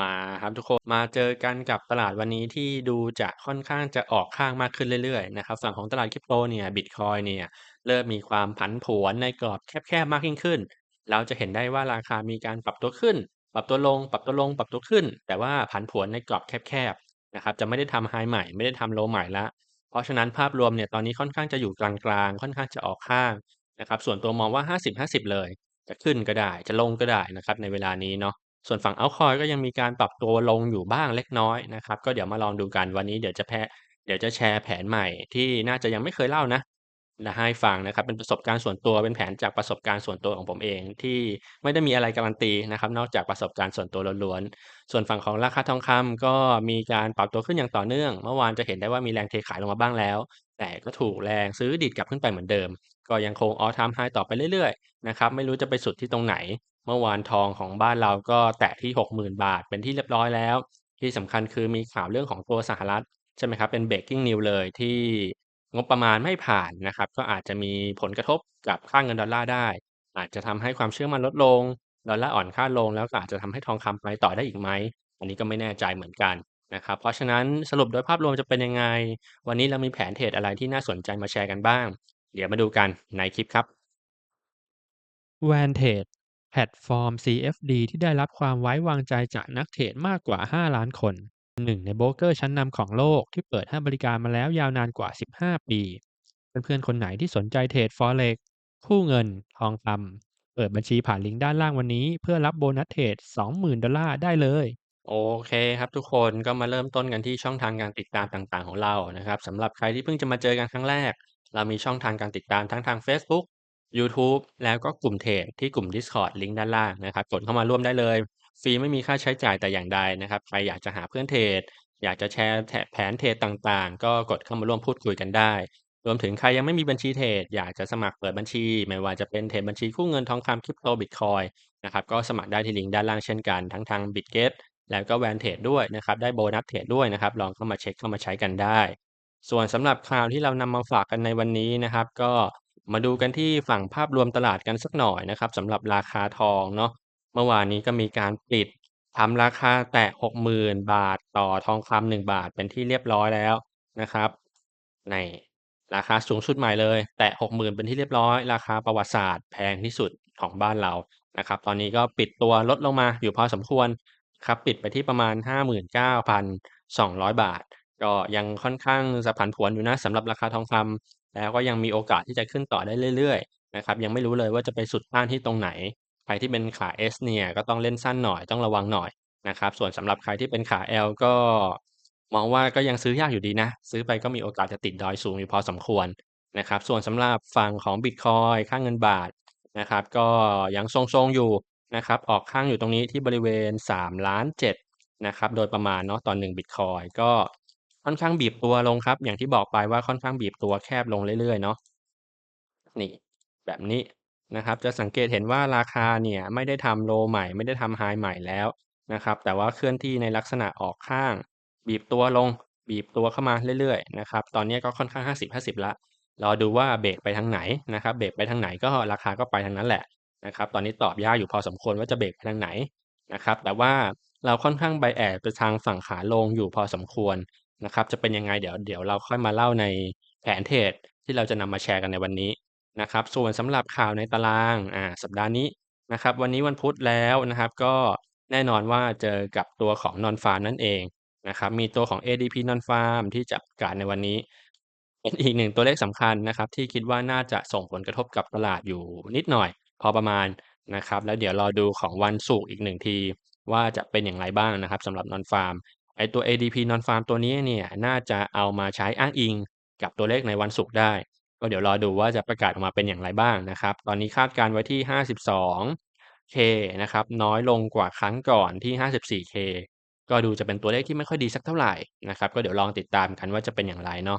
มาครับทุกคนมาเจอกันกับตลาดวันนี้ที่ดูจะค่อนข้างจะออกข้างมากขึ้นเรื่อยๆนะครับฝั่งของตลาดคริปโตเนี่ยบิตคอยเนี่ยเริ่มมีความผันผวนในกรอบแคบๆมากยิ่งขึ้น เราจะเห็นได้ว่าราคามีการปรับตัวขึ้น ปรับตัวลง ปรับตัวลง ปรับตัวขึ้น แต่ว่าผันผวนในกรอบแคบๆนะครับจะไม่ได้ทำไฮใหม่ไม่ได้ทำโลใหม่แล้วเพราะฉะนั้นภาพรวมเนี่ยตอนนี้ค่อนข้างจะอยู่กลางๆค่อนข้างจะออกข้างนะครับส่วนตัวมองว่า 50-50 เลย จะขึ้นก็ได้จะลงก็ได้นะครับในเวลานี้เนาะ ส่วนฝั่ง Altcoin ก็ยังมีการปรับตัวลงอยู่บ้างเล็กน้อยนะครับ ก็เดี๋ยวมาลองดูกันวันนี้เดี๋ยวจะแพเดี๋ยวจะแชร์แผนใหม่ที่น่าจะยังไม่เคยเล่านะและให้ฟังนะครับเป็นประสบการณ์ส่วนตัวเป็นแผนจากประสบการณ์ส่วนตัวของผมเอง ที่ไม่ได้มีอะไรการันตีนะครับ นอกจากประสบการณ์ส่วนตัวล้วนๆส่วนฝั่งของราคาทองคำก็มีการปรับตัวขึ้นอย่างต่อเนื่อง เมื่อวานจะเห็นได้ว่ามีแรงเทขายลงมาบ้างแล้ว แต่ก็ถูกแรงซื้อดีดกลับขึ้นไปเหมือนเดิม ก็ยังคง All Time High ต่อไปเรื่อยๆนะครับไม่รู้จะไปสุดที่ตรงไหน เมื่อวานทองของบ้านเราก็แตะที่ 60,000 บาท เป็นที่เรียบร้อยแล้ว ที่สำคัญคือมีข่าวเรื่องของตัวสหรัฐใช่ไหมครับ เป็น breaking news เลยที่งบประมาณไม่ผ่านนะครับ ก็อาจจะมีผลกระทบกับค่าเงินดอลลาร์ได้ อาจจะทำให้ความเชื่อมันลดลงดอลลาร์อ่อนค่าลง แล้วก็อาจจะทำให้ทองคำไปต่อได้อีกไหมอันนี้ก็ไม่แน่ใจเหมือนกันนะครับ เพราะฉะนั้นสรุปโดยภาพรวมจะเป็นยังไง วันนี้เรามีแผนเทรดอะไรที่น่าสนใจมาแชร์กันบ้าง เดี๋ยวมาดูกันในคลิปครับ Vantage แพลตฟอร์ม CFD ที่ได้รับความไว้วางใจจากนักเทรดมากกว่า 5 ล้านคนหนึ่งในโบรกเกอร์ชั้นนำของโลกที่เปิดให้บริการมาแล้วยาวนานกว่า 15 ปี เพื่อนๆ คนไหนที่สนใจเทรด Forex คู่เงิน ทองคำเปิดบัญชีผ่านลิงก์ด้านล่างวันนี้ เพื่อรับโบนัสเทรด 20,000 ดอลลาร์ได้เลย โอเคครับทุกคนก็มาเริ่มต้นกันที่ช่องทางการติดตามต่างๆ ของเรานะครับสำหรับใครที่เพิ่งจะมาเจอกันครั้งแรก เรามีช่องทางการติดตามทั้งทางเฟซบุ๊กยูทูบแล้วก็กลุ่มเทรดที่กลุ่ม Discord ลิงก์ด้านล่างนะครับกดเข้ามาร่วมได้เลย ฟรีไม่มีค่าใช้จ่ายแต่อย่างใดนะครับใครอยากจะหาเพื่อนเทรดอยากจะแชร์แผนเทรดต่างๆ ก็กดเข้ามาร่วมพูดคุยกันได้ รวมถึงใครยังไม่มีบัญชีเทรดอยากจะสมัครเปิดบัญชี ไม่ว่าจะเป็นเทรดบัญชีกู้เงินทองคำคริปโตบิตคอยนะครับก็สมัครได้ที่ลิงก์ด้านล่างเช่นกันทั้งทาง Bitget แล้วก็แวนเทรดด้วยนะครับได้โบนัสเทรดด้วยนะครับลองเข้ามาเช็คเข้ามาใช้กันได้ ส่วนสำหรับข่าวที่เรานำมาฝากกันในวันนี้นะครับ ก็ มาดูกันที่ฝั่งภาพรวมตลาดกันสักหน่อยนะครับสำหรับราคาทองเนาะเมื่อวานนี้ก็มีการปิดทำราคาแตะ 60,000 บาทต่อทองคำ1บาทเป็นที่เรียบร้อยแล้วนะครับ ในราคาสูงสุดใหม่เลย แตะ 60,000 เป็นที่เรียบร้อย ราคาประวัติศาสตร์แพงที่สุดของบ้านเรานะครับ ตอนนี้ก็ปิดตัวลดลงมาอยู่พอสมควรครับปิดไปที่ประมาณ 59,200 บาท ก็ยังค่อนข้างจะผันผวนอยู่นะสำหรับราคาทองคำ แล้วก็ยังมีโอกาสที่จะขึ้นต่อได้เรื่อยๆนะครับยังไม่รู้เลยว่าจะไปสุดต้านที่ตรงไหน ใครที่เป็นขา S เนี่ยก็ต้องเล่นสั้นหน่อยต้องระวังหน่อยนะครับส่วนสำหรับใครที่เป็นขา L ก็มองว่าก็ยังซื้อยากอยู่ดีนะ ซื้อไปก็มีโอกาสจะติดดอยสูงอยู่พอสมควรนะครับส่วนสำหรับฝั่งของบิตคอยค่าเงินบาทนะครับก็ยังทรงๆอยู่นะครับออกข้างอยู่ตรงนี้ที่บริเวณ3,700,000นะครับโดยประมาณเนาะต่อ1บิตคอยก็ ค่อนข้างบีบตัวลงครับ อย่างที่บอกไปว่าค่อนข้างบีบตัวแคบลงเรื่อยๆเนาะนี่แบบนี้นะครับ จะสังเกตเห็นว่าราคาเนี่ยไม่ได้ทำโลใหม่ ไม่ได้ทำไฮใหม่แล้วนะครับ แต่ว่าเคลื่อนที่ในลักษณะออกข้าง บีบตัวลง บีบตัวเข้ามาเรื่อยๆนะครับ ตอนนี้ก็ค่อนข้าง 50-50ล้วรอดูว่าเบรกไปทางไหนนะครับ เบรกไปทางไหนก็ราคาก็ไปทางนั้นแหละนะครับ ตอนนี้ตอบยากอยู่พอสมควรว่าจะเบรกไปทางไหนนะครับ แต่ว่าเราค่อนข้าง bias ไปทางฝั่งขาลงอยู่พอสมควร นะครับ จะเป็นยังไงเดี๋ยวเดี๋ยวเราค่อยมาเล่าในแผนเทรดที่เราจะนำมาแชร์กันในวันนี้นะครับ ส่วนสำหรับข่าวในตารางอ่าสัปดาห์นี้นะครับ วันนี้วันพุธแล้วนะครับ ก็แน่นอนว่าเจอกับตัวของ Non Farm นั่นเองนะครับ มีตัวของ ADP Non Farm ที่จะประกาศในวันนี้ เป็นอีกหนึ่งตัวเลขสำคัญนะครับ ที่คิดว่าน่าจะส่งผลกระทบกับตลาดอยู่นิดหน่อย พอประมาณนะครับ แล้วเดี๋ยวรอดูของวันศุกร์อีกหนึ่งที ว่าจะเป็นอย่างไรบ้างนะครับสำหรับ Non Farm ไอตัว ADP Non Farm ตัวนี้เนี่ยน่าจะเอามาใช้อ้างอิงกับตัวเลขในวันศุกร์ได้ ก็เดี๋ยวรอดูว่าจะประกาศออกมาเป็นอย่างไรบ้างนะครับ ตอนนี้คาดการณ์ไว้ที่ 52K นะครับน้อยลงกว่าครั้งก่อนที่ 54K ก็ดูจะเป็นตัวเลขที่ไม่ค่อยดีสักเท่าไหร่นะครับ ก็เดี๋ยวลองติดตามกันว่าจะเป็นอย่างไรเนาะ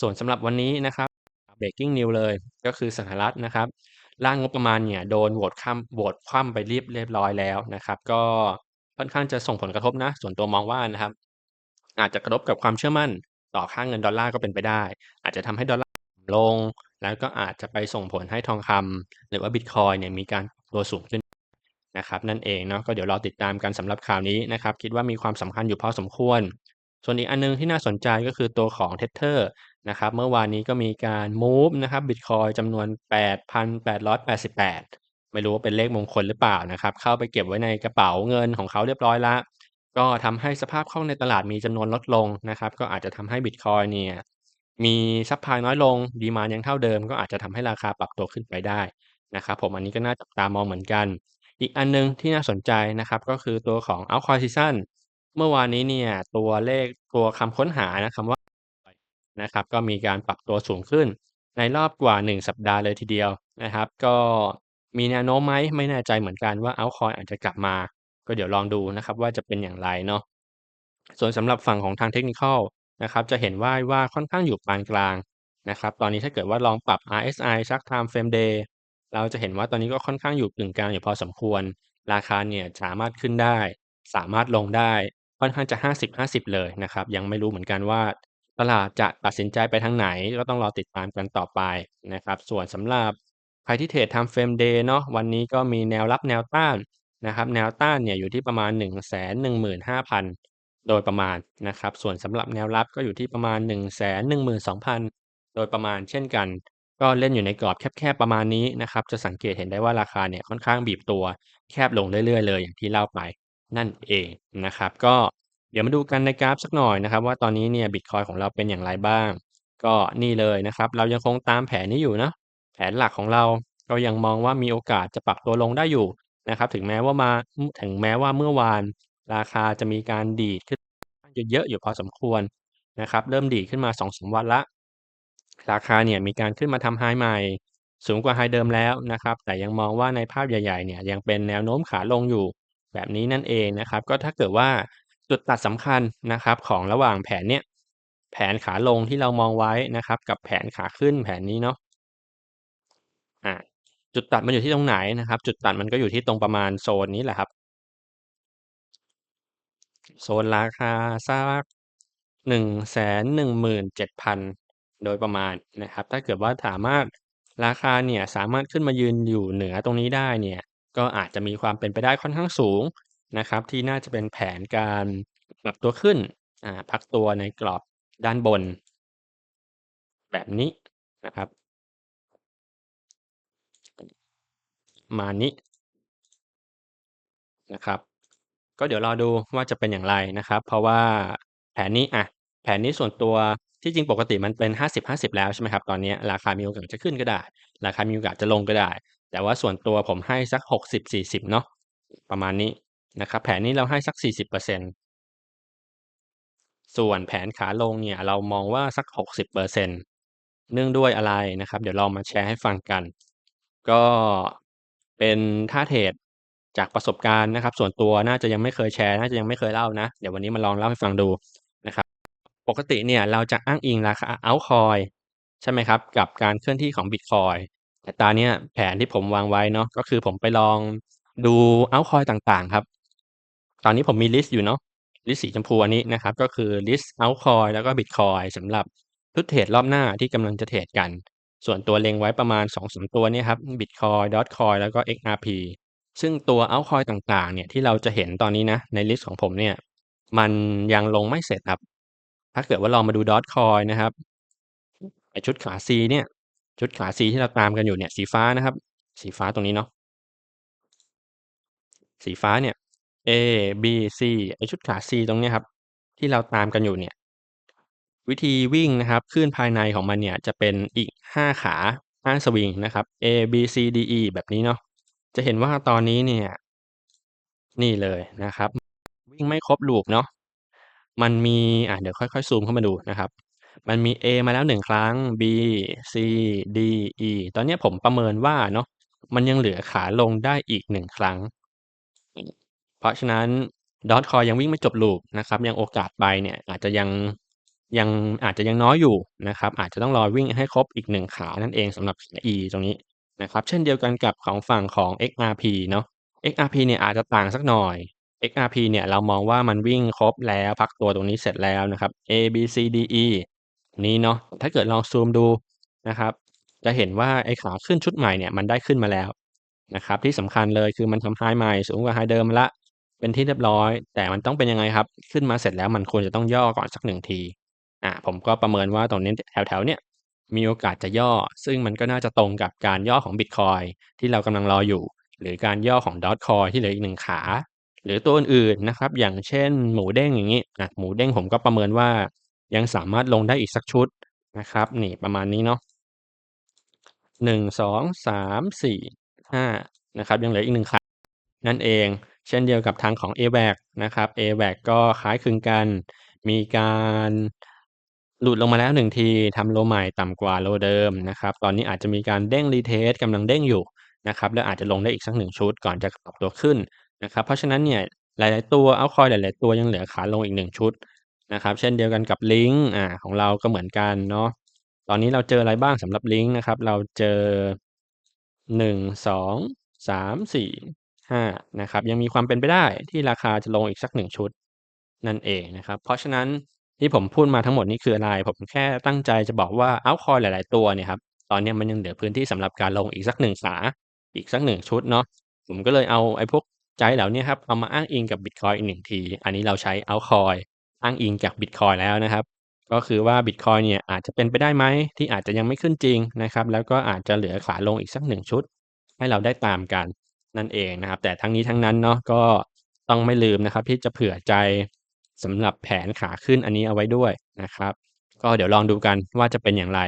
ส่วนสำหรับวันนี้นะครับ breaking news เลยก็คือสหรัฐนะครับร่างงบประมาณเนี่ยโดนโหวตคว่ำโหวตคว่ำไปเรียบเรียบร้อยแล้วนะครับ ก็ ค่อนข้างจะส่งผลกระทบนะ ส่วนตัวมองว่านะครับ อาจจะกระทบกับความเชื่อมั่น ต่อค่าเงินดอลลาร์ก็เป็นไปได้ อาจจะทำให้ดอลลาร์ลง แล้วก็อาจจะไปส่งผลให้ทองคำหรือว่าบิตคอยเนี่ยมีการตัวสูงขึ้นนะครับนั่นเองเนาะก็เดี๋ยวรอติดตามกันสำหรับข่าวนี้นะครับ คิดว่ามีความสำคัญอยู่พอสมควร ส่วนอีกอันหนึ่งที่น่าสนใจก็คือตัวของ Tether นะครับเมื่อวานนี้ก็มีการมูฟนะครับบิตคอยจำนวน 8,888 ไม่รู้ว่าเป็นเลขมงคลหรือเปล่านะครับ เข้าไปเก็บไว้ในกระเป๋าเงินของเขาเรียบร้อยแล้วก็ทำให้สภาพคล่องในตลาดมีจำนวนลดลงนะครับ ก็อาจจะทำให้บิตคอยน์เนี่ยมีซัพพลายน้อยลง ดีมานยังเท่าเดิม ก็อาจจะทำให้ราคาปรับตัวขึ้นไปได้นะครับผมอันนี้ก็น่าจับตามองเหมือนกัน อีกอันหนึ่งที่น่าสนใจนะครับ ก็คือตัวของ Altcoin Season เมื่อวานนี้เนี่ยตัวเลขตัวคำค้นหานะคำว่านะครับก็มีการปรับตัวสูงขึ้นในรอบกว่า 1 สัปดาห์เลยทีเดียวนะครับ ก็ มีแนวโน้มไหมไม่แน่ใจเหมือนกันว่า Altcoin อาจจะกลับมา ก็เดี๋ยวลองดูนะครับว่าจะเป็นอย่างไรเนาะส่วนสำหรับฝั่งของทาง Technical นะครับจะเห็นว่าว่าค่อนข้างอยู่ปานกลางนะครับตอนนี้ถ้าเกิดว่าลองปรับ RSI สัก Time Frame Day เราจะเห็นว่าตอนนี้ก็ค่อนข้างอยู่กึ่งกลางอยู่พอสมควร ราคาเนี่ยสามารถขึ้นได้ สามารถลงได้ค่อนข้างจะ 50-50 เลยนะครับยังไม่รู้เหมือนกันว่า ตลาดจะตัดสินใจไปทางไหนก็ต้องรอติดตามกันต่อไปนะครับส่วนสำหรับ ใครที่เทรด Time Frame Day เนาะวันนี้ก็มีแนวรับแนวต้านนะครับแนวต้านเนี่ยอยู่ที่ประมาณ 115,000 โดยประมาณนะครับส่วนสำหรับแนวรับก็อยู่ที่ประมาณ 112,000 โดยประมาณเช่นกัน ก็เล่นอยู่ในกรอบแคบๆประมาณนี้นะครับจะสังเกตเห็นได้ว่าราคาเนี่ยค่อนข้างบีบตัวแคบลงเรื่อยๆเลยอย่างที่เล่าไปนั่นเองนะครับก็เดี๋ยวมาดูกันในกราฟสักหน่อยนะครับว่าตอนนี้เนี่ยบิตคอยของเราเป็นอย่างไรบ้าง ก็นี่เลยนะครับเรายังคงตามแผนนี้อยู่เนาะ แผนหลักของเราก็ยังมองว่ามีโอกาสจะปรับตัวลงได้อยู่นะครับ ถึงแม้ว่ามาถึงแม้ว่าเมื่อวานราคาจะมีการดีดขึ้นเยอะๆอยู่พอสมควรนะครับ เริ่มดีขึ้นมา2-3วันล้วราคาเนี่ยมีการขึ้นมาทำไฮใหม่ สูงกว่าไฮเดิมแล้วนะครับ แต่ยังมองว่าในภาพใหญ่ๆเนี่ยยังเป็นแนวโน้มขาลงอยู่แบบนี้นั่นเองนะครับ ก็ถ้าเกิดว่าจุดตัดสำคัญนะครับของระหว่างแผนเนี่ยแผนขาลงที่เรามองไว้นะครับ กับแผนขาขึ้นแผนนี้เนาะ อ่าจุดตัดมันอยู่ที่ตรงไหนนะครับ จุดตัดมันก็อยู่ที่ตรงประมาณโซนนี้แหละครับ โซนราคาสัก117,000โดยประมาณนะครับ ถ้าเกิดว่าสามารถราคาเนี่ยสามารถขึ้นมายืนอยู่เหนือตรงนี้ได้เนี่ยก็อาจจะมีความเป็นไปได้ค่อนข้างสูงนะครับ ที่น่าจะเป็นแผนการปรับตัวขึ้นอ่าพักตัวในกรอบด้านบน แบบนี้นะครับประ มานี้นะครับ ก็เดี๋ยวรอดูว่าจะเป็นอย่างไรนะครับ เพราะว่าแผนนี้อะแผนนี้ส่วนตัวที่จริงปกติมันเป็น 50-50 แล้วใช่ไหมครับตอนนี้ราคามีโอกาสจะขึ้นก็ได้ ราคามีโอกาสจะลงก็ได้ แต่ว่าส่วนตัวผมให้สัก 60-40 เนาะประมาณนี้นะครับ แผนนี้เราให้สัก 40%ส่วนแผนขาลงเนี่ยเรามองว่าสัก 60%เนื่องด้วยอะไรนะครับ เดี๋ยวลองมาแชร์ให้ฟังกัน ก็ เป็นท่าเทรดจากประสบการณ์นะครับ ส่วนตัวน่าจะยังไม่เคยแชร์น่าจะยังไม่เคยเล่านะ เดี๋ยววันนี้มาลองเล่าให้ฟังดูนะครับ ปกติเนี่ยเราจะอ้างอิงราคา Altcoin ใช่ไหมครับ กับการเคลื่อนที่ของบิตคอยแต่ตาเนี้ยแผนที่ผมวางไว้เนาะก็คือผมไปลองดู Altcoin ต่างๆครับ ตอนนี้ผมมีลิสต์อยู่เนาะลิสต์สีชมพูอันนี้นะครับ ก็คือลิสต์ Altcoin แล้วก็บิตคอยสำหรับชุดเทรดรอบหน้าที่กำลังจะเทรดกัน ส่วนตัวเล็งไว้ประมาณ2-3ตัวนี่ครับ Bitcoin Dogecoin แล้วก็ XRP ซึ่งตัว Altcoin ต่างๆ เนี่ยที่เราจะเห็นตอนนี้นะในลิสต์ของผมเนี่ยมันยังลงไม่เสร็จครับ ถ้าเกิดว่าลองมาดู Dogecoin นะครับไอชุดขา C เนี่ยชุดขา C ที่เราตามกันอยู่เนี่ยสีฟ้านะครับ สีฟ้าตรงนี้เนาะสีฟ้าเนี่ย A B C ไอชุดขา C ตรงนี้ครับ ที่เราตามกันอยู่เนี่ย วิธีวิ่งนะครับคลื่นภายในของมันเนี่ยจะเป็นอีก 5 ขา5สวิงนะครับ A B C D E แบบนี้เนาะจะเห็นว่าตอนนี้เนี่ยนี่เลยนะครับ วิ่งไม่ครบ loop เนาะมันมีอ่าเดี๋ยวค่อยๆซูมเข้ามาดูนะครับ มันมี A มาแล้ว1ครั้ง B C D E ตอนนี้ผมประเมินว่าเนาะมันยังเหลือขาลงได้อีก1ครั้ง เพราะฉะนั้น Dogecoin ยังวิ่งไม่จบ loop นะครับ ยังโอกาสไปเนี่ยอาจจะยัง ยังอาจจะยังน้อยอยู่นะครับ อาจจะต้องรอวิ่งให้ครบอีก1ขานั่นเองสำหรับขา E ตรงนี้นะครับ เช่นเดียวกันกับของฝั่งของ XRP เนาะ XRP เนี่ยอาจจะต่างสักหน่อย XRP เนี่ยเรามองว่ามันวิ่งครบแล้วพักตัวตรงนี้เสร็จแล้วนะครับ A B C D E นี้เนาะถ้าเกิดลองซูมดูนะครับ จะเห็นว่าไอ้ขาขึ้นชุดใหม่เนี่ยมันได้ขึ้นมาแล้วนะครับที่สำคัญเลยคือมันทำ High ใหม่สูงกว่า High เดิมแล้วเป็นที่เรียบร้อย แต่มันต้องเป็นยังไงครับ ขึ้นมาเสร็จแล้วมันควรจะต้องย่อก่อนสัก1ที อาผมก็ประเมินว่าตรงนี้แถวๆเนี้ยมีโอกาสจะย่อ ซึ่งมันก็น่าจะตรงกับการย่อของบิตคอยน์ที่เรากำลังรออยู่ หรือการย่อของ Dogecoin ที่เหลืออีก1ขา หรือตัวอื่นๆนะครับ อย่างเช่นหมูเด้งอย่างงี้อะหมูเด้งผมก็ประเมินว่า ยังสามารถลงได้อีกสักชุดนะครับ นี่ประมาณนี้เนาะ1 2 3 4 5นะครับยังเหลืออีก1ขา นั่นเอง เช่นเดียวกับทางของ AWAC นะครับ AWAC ก็คล้ายคลึงกัน มีการ หลุดลงมาแล้ว1ทีทำ Low ใหม่ต่ำกว่า Low เดิมนะครับ ตอนนี้อาจจะมีการเด้ง Retest กำลังเด้งอยู่นะครับ และอาจจะลงได้อีกสัก1ชุดก่อนจะปรับตัวขึ้นนะครับ เพราะฉะนั้นเนี่ยหลาย ๆ ตัวเอัลต์คอยหลาย ๆ ตัวยังเหลือขาลงอีก1ชุดนะครับ เช่นเดียวกันกับ Lynk อาของเราก็เหมือนกันเนาะ ตอนนี้เราเจออะไรบ้างสำหรับ Lynk นะครับ เราเจอ1 2 3 4 5นะครับ ยังมีความเป็นไปได้ที่ราคาจะลงอีกสัก1ชุดนั่นเองนะครับ เพราะฉะนั้น ที่ผมพูดมาทั้งหมดนี้คืออะไร ผมแค่ตั้งใจจะบอกว่าอัลคอยหลาย ๆ ตัวเนี่ยครับ ตอนนี้มันยังเหลือพื้นที่สำหรับการลงอีกสัก1ขาอีกสัก1ชุดเนาะ ผมก็เลยเอาไอ้พวกใจเหล่านี้ครับ เอามาอ้างอิงกับบิตคอยอีก1ที อันนี้เราใช้อัลคอยอ้างอิงจากบิตคอยแล้วนะครับ ก็คือว่าบิตคอยเนี่ยอาจจะเป็นไปได้ไหมที่อาจจะยังไม่ขึ้นจริงนะครับ แล้วก็อาจจะเหลือขาลงอีกสัก1ชุด ให้เราได้ตามกันนั่นเองนะครับ แต่ทั้งนี้ทั้งนั้นเนาะก็ต้องไม่ลืมนะครับที่จะเผื่อใจ สำหรับแผนขาขึ้นอันนี้เอาไว้ด้วยนะครับ ก็เดี๋ยวลองดูกันว่าจะเป็นอย่างไร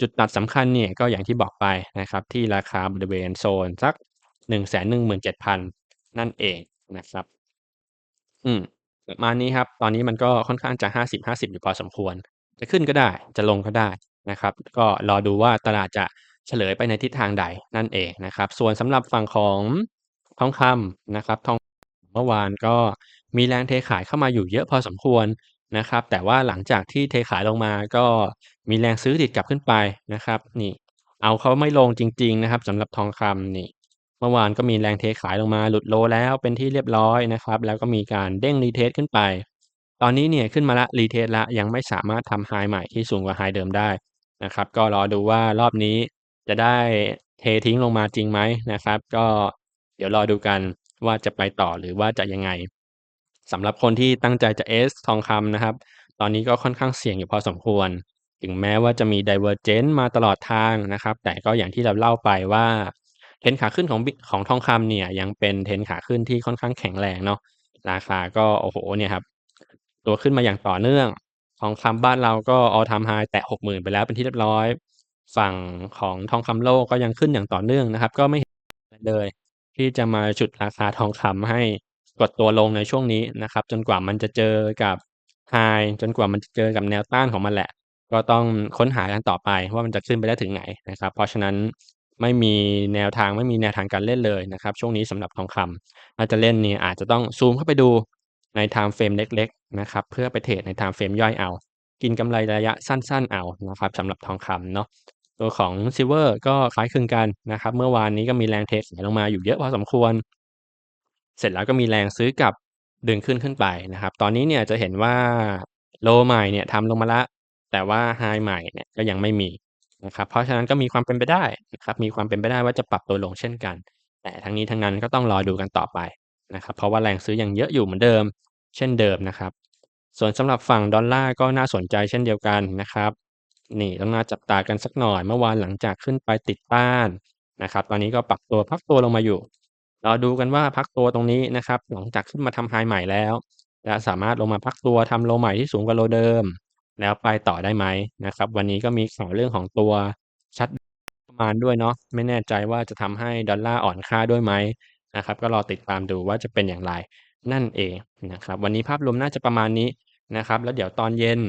จุดตัดสำคัญเนี่ยก็อย่างที่บอกไปนะครับ ที่ราคาบริเวณโซนสัก 117,000 นั่นเองนะครับ อืมประมาณนี้ครับ ตอนนี้มันก็ค่อนข้างจะ 50-50 อยู่พอสมควร จะขึ้นก็ได้จะลงก็ได้นะครับ ก็รอดูว่าตลาดจะเฉลยไปในทิศทางใดนั่นเองนะครับ ส่วนสำหรับฝั่งของทองคำนะครับทองเมื่อวานก็ มีแรงเทขายเข้ามาอยู่เยอะพอสมควรนะครับ แต่ว่าหลังจากที่เทขายลงมาก็มีแรงซื้อดีดกลับขึ้นไปนะครับ นี่ เอาเขาไม่ลงจริง ๆ นะครับสำหรับทองคำนี่ เมื่อวานก็มีแรงเทขายลงมาหลุด Low แล้วเป็นที่เรียบร้อยนะครับ แล้วก็มีการเด้ง Retest ขึ้นไป ตอนนี้เนี่ยขึ้นมาล้ว Retest แล้วยังไม่สามารถทำ High ใหม่ที่สูงกว่า High เดิมได้นะครับ ก็รอดูว่ารอบนี้จะได้เททิ้งลงมาจริงไหมนะครับ ก็เดี๋ยวรอดูกันว่าจะไปต่อหรือว่าจะยังไง สำหรับคนที่ตั้งใจจะ Ess ทองคำนะครับ ตอนนี้ก็ค่อนข้างเสี่ยงอยู่พอสมควร ถึงแม้ว่าจะมี Divergence มาตลอดทางนะครับ แต่ก็อย่างที่เราเล่าไปว่า Trend ขาขึ้นของของทองคำเนี่ยยังเป็น Trend ขาขึ้นที่ค่อนข้างแข็งแรงเนาะราคาก็โอ้โฮเนี่ยครับตัวขึ้นมาอย่างต่อเนื่องทองคำบ้านเราก็ All Time High แตะ60,000ไปแล้วเป็นที่เรียบร้อย ฝั่งของทองคำโลกก็ยังขึ้นอย่างต่อเนื่องนะครับ ก็ไม่เห็นเลยที่จะมาฉุดราคาทองคำให้ กดตัวลงในช่วงนี้นะครับ จนกว่ามันจะเจอกับ High จนกว่ามันจะเจอกับแนวต้านของมันแหละ ก็ต้องค้นหากันต่อไปว่ามันจะขึ้นไปได้ถึงไหนนะครับ เพราะฉะนั้นไม่มีแนวทางไม่มีแนวทางการเล่นเลยนะครับ ช่วงนี้สำหรับทองคำถ้าจะเล่นนี่อาจจะต้องซูมเข้าไปดูใน Time Frame เล็กๆนะครับเพื่อไปเทรดใน Time Frame ย่อยเอา กินกำไรระยะสั้นๆเอานะครับสำหรับทองคำเนาะตัวของซิลเวอร์ก็คล้ายคลึงกันนะครับ เมื่อวานนี้ก็มีแรงเทขายลงมาอยู่เยอะพอสมควร เสร็จแล้วก็มีแรงซื้อกลับดึงขึ้นขึ้นไปนะครับ ตอนนี้เนี่ยจะเห็นว่า Low ใหม่เนี่ยทำลงมาล้วแต่ว่า High ใหม่เนี่ยก็ยังไม่มีนะครับ เพราะฉะนั้นก็มีความเป็นไปได้นะครับ มีความเป็นไปได้ว่าจะปรับตัวลงเช่นกัน แต่ทั้งนี้ทั้งนั้นก็ต้องรอดูกันต่อไปนะครับ เพราะว่าแรงซื้อยังเยอะอยู่เหมือนเดิม เช่นเดิมนะครับ ส่วนสำหรับฝั่งดอลลาร์ก็น่าสนใจเช่นเดียวกันนะครับ นี่ต้องน่าจับตากันสักหน่อย เมื่อวานหลังจากขึ้นไปติดต้านนะครับ ตอนนี้ก็ปรับตัวพักตัวลงมาอยู่ เรอดูกันว่าพักตัวตรงนี้นะครับ หลังจากขึ้นมาทำ High ใหม่แล้วจะสามารถลงมาพักตัวทำ Low ใหม่ที่สูงกว่า Low เดิม แล้วไปต่อได้ไหมนะครับ วันนี้ก็มีข่าวเรื่องของตัวชัตมานด้วยเนาะไม่แน่ใจว่าจะทำให้ดอลลาร์อ่อนค่าด้วยไหมนะครับ ก็รอติดตามดูว่าจะเป็นอย่างไรนั่นเองนะครับ วันนี้ภาพรวมน่าจะประมาณนี้นะครับ แล้วเดี๋ยวตอนเย็น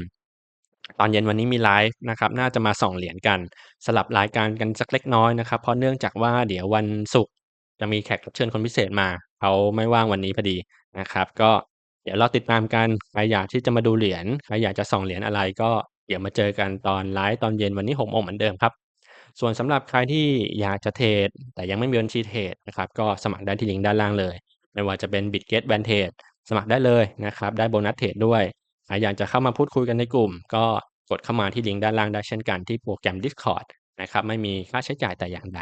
ตอนเย็นวันนี้มีไลฟ์นะครับ น่าจะมาส่องเหรียญกัน สลับรายการกันสักเล็กน้อยนะครับ เพราะเนื่องจากว่าเดี๋ยววันศุกร์ จะมีแขกรับเชิญคนพิเศษมาเขาไม่ว่างวันนี้พอดีนะครับ ก็เดี๋ยวเรอติดตามกันใครอยากที่จะมาดูเหรียญใครอยากจะส่องเหรียญอะไรก็เดี๋ยวมาเจอกันตอนไลฟ์ตอนเย็นวันนี้6โมงเหมือนเดิมครับ ส่วนสำหรับใครที่อยากจะเทรดแต่ยังไม่มีบัญชีเทรดนะครับก็สมัครได้ที่ลิงก์ด้านล่างเลย ไม่ว่าจะเป็น Bitget Vantage สมัครได้เลยนะครับ ได้โบนัสเทรดด้วยใครอยากจะเข้ามาพูดคุยกันในกลุ่ม ก็กดเข้ามาที่ลิงก์ด้านล่างได้เช่นกันที่โปรแกรม Discord นะครับไม่มีค่าใช้จ่ายแต่อย่างใด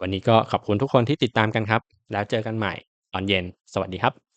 วันนี้ก็ขอบคุณทุกคนที่ติดตามกันครับ แล้วเจอกันใหม่ตอนเย็น สวัสดีครับ